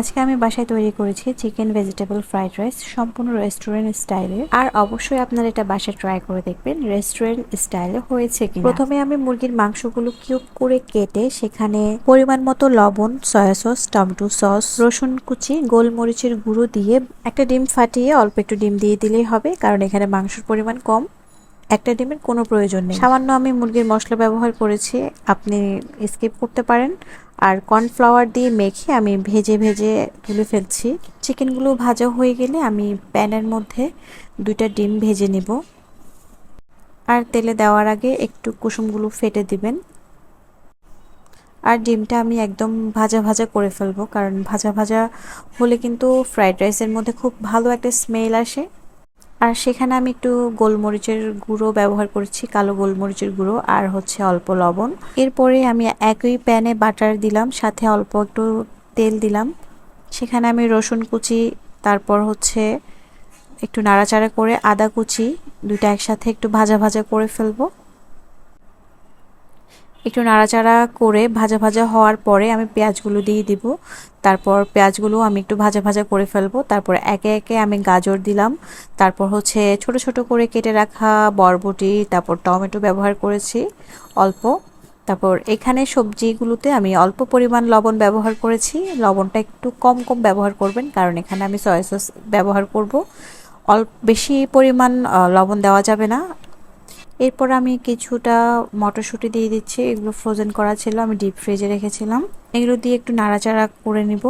আজকে আমি বাসায় তৈরি করেছি চিকেন ভেজিটেবল ফ্রাইড রাইস সম্পূর্ণ রেস্টুরেন্ট স্টাইলে। আর অবশ্যই আপনারা এটা বাসায় ট্রাই করে দেখবেন, রেস্টুরেন্ট স্টাইলে হয়েছে কি প্রথমে আমি মুরগির মাংসগুলো কিউব করে কেটে সেখানে পরিমাণ মতো লবণ, সয়া সস, টমেটো সস, রসুন কুচি, গোলমরিচের গুঁড়ো দিয়ে একটা ডিম ফাটিয়ে অল্প একটু ডিম দিয়ে দিলেই হবে, কারণ এখানে মাংসের পরিমাণ কম। একটা ডিমের কোনো প্রয়োজন নেই। সামান্য আমি মুরগির মশলা ব্যবহার করেছি, আপনি স্কিপ করতে পারেন। আর কর্নফ্লাওয়ার দিয়ে মেখে আমি ভেজে ভেজে তুলে ফেলছি। চিকেনগুলো ভাজা হয়ে গেলে আমি প্যানের মধ্যে দুইটা ডিম ভেজে নিব। আর তেলে দেওয়ার আগে একটু কুসুমগুলো ফেটে দিবেন। আর ডিমটা আমি একদম ভাজা ভাজা করে ফেলব, কারণ ভাজা ভাজা হলে কিন্তু ফ্রাইড রাইসের মধ্যে খুব ভালো একটা স্মেল আসে। আর সেখানে আমি একটু গোলমরিচের গুঁড়ো ব্যবহার করেছি, কালো গোলমরিচের গুঁড়ো আর হচ্ছে অল্প লবণ। এরপরে আমি একই প্যানে বাটার দিলাম, সাথে অল্প একটু তেল দিলাম। সেখানে আমি রসুন কুচি, তারপর হচ্ছে একটু নাড়াচাড়া করে আদা কুচি, দুইটা একসাথে একটু ভাজা ভাজা করে ফেলব। একটু নাড়াচাড়া করে ভাজা ভাজা হওয়ার পরে আমি পেঁয়াজগুলো দিয়ে দিব। তারপর পেঁয়াজগুলো আমি একটু ভাজা ভাজা করে ফেলব। তারপর একে একে আমি গাজর দিলাম। তারপর হচ্ছে ছোট ছোট করে কেটে রাখা বরবটি, তারপর টমেটো ব্যবহার করেছি অল্প। তারপর এখানে সবজিগুলোতে আমি অল্প পরিমাণ লবণ ব্যবহার করেছি। লবণটা একটু কম কম ব্যবহার করবেন, কারণ এখানে আমি সয়া সস ব্যবহার করব। অল্প, বেশি পরিমাণ লবণ দেওয়া যাবে না। এরপর আমি কিছুটা মটরশুঁটি দিয়ে দিচ্ছি, এগুলো ফ্রোজেন করা ছিল, আমি ডিপ ফ্রিজে রেখেছিলাম। এগুলো দিয়ে একটু নাড়াচাড়া করে নিব।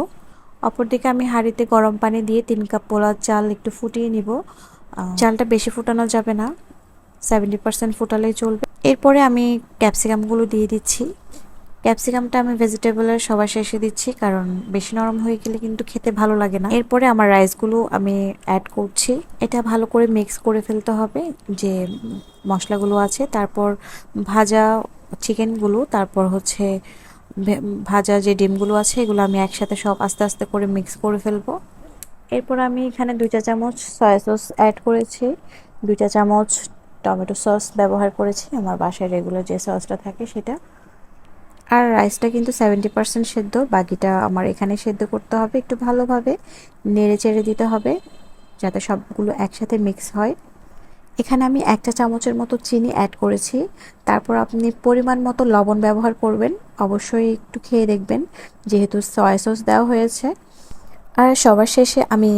অপরদিকে আমি হাঁড়িতে গরম পানি দিয়ে তিন কাপ পোলার চাল একটু ফুটিয়ে নিব। চালটা বেশি ফুটানো যাবে না সেভেন্টি পার্সেন্ট ফুটালেই চলবে। এরপরে আমি ক্যাপসিকামগুলো দিয়ে দিচ্ছি। ক্যাপসিকামটা আমি ভেজিটেবলের সবার শেষে দিচ্ছি, কারণ বেশি নরম হয়ে গেলে কিন্তু খেতে ভালো লাগে না। এরপরে আমার রাইসগুলো আমি অ্যাড করছি। এটা ভালো করে মিক্স করে ফেলতে হবে, যে মশলাগুলো আছে। তারপর ভাজা চিকেনগুলো তারপর হচ্ছে ভাজা যে ডিমগুলো আছে, এগুলো আমি একসাথে সব আস্তে আস্তে করে মিক্স করে ফেলব। এরপর আমি এখানে দুইটা চামচ সয়া সস অ্যাড করেছি। দুইটা চামচ টমেটো সস ব্যবহার করেছি। আমার বাসায় রেগুলার যে সসটা থাকে সেটা। আর রাইসটা কিন্তু সেভেন্টি পার্সেন্ট সেদ্ধ, বাকিটা আমার এখানে সেদ্ধ করতে হবে একটু ভালোভাবে, নেড়ে চেড়ে দিতে হবে, যাতে সবগুলো একসাথে মিক্স হয়। এখানে আমি একটা চামচের মতো চিনি অ্যাড করেছি, তারপর আপনি পরিমাণ মতো লবণ ব্যবহার করবেন, অবশ্যই একটু খেয়ে দেখবেন, যেহেতু সয়া সস দেওয়া হয়েছে। আর সবার শেষে আমি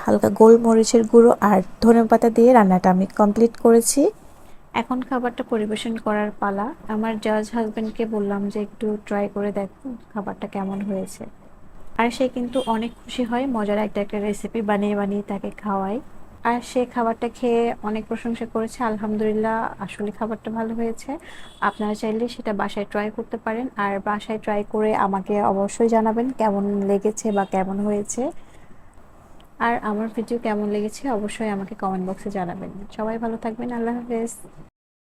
হালকা গোলমরিচের গুঁড়ো আর ধনে পাতা দিয়ে রান্নাটা আমি কমপ্লিট করেছি। এখন খাবারটা পরিবেশন করার পালা। আমার জাজ হাজব্যান্ডকে বললাম যে একটু ট্রাই করে দেখো খাবারটা কেমন হয়েছে। আর সে কিন্তু অনেক খুশি হয়, মজার একটা একটা রেসিপি বানিয়ে বানিয়ে তাকে খাওয়াই আর সে খাবারটা খেয়ে অনেক প্রশংসা করেছে, আলহামদুলিল্লাহ আসলে খাবারটা ভালো হয়েছে। আপনারা চাইলে সেটা বাসায় ট্রাই করতে পারেন। আর বাসায় ট্রাই করে আমাকে অবশ্যই জানাবেন কেমন লেগেছে বা কেমন হয়েছে। আর আমার ভিডিও কেমন লেগেছে অবশ্যই আমাকে কমেন্ট বক্সে জানাবেন। সবাই ভালো থাকবেন, আল্লাহ হাফেজ।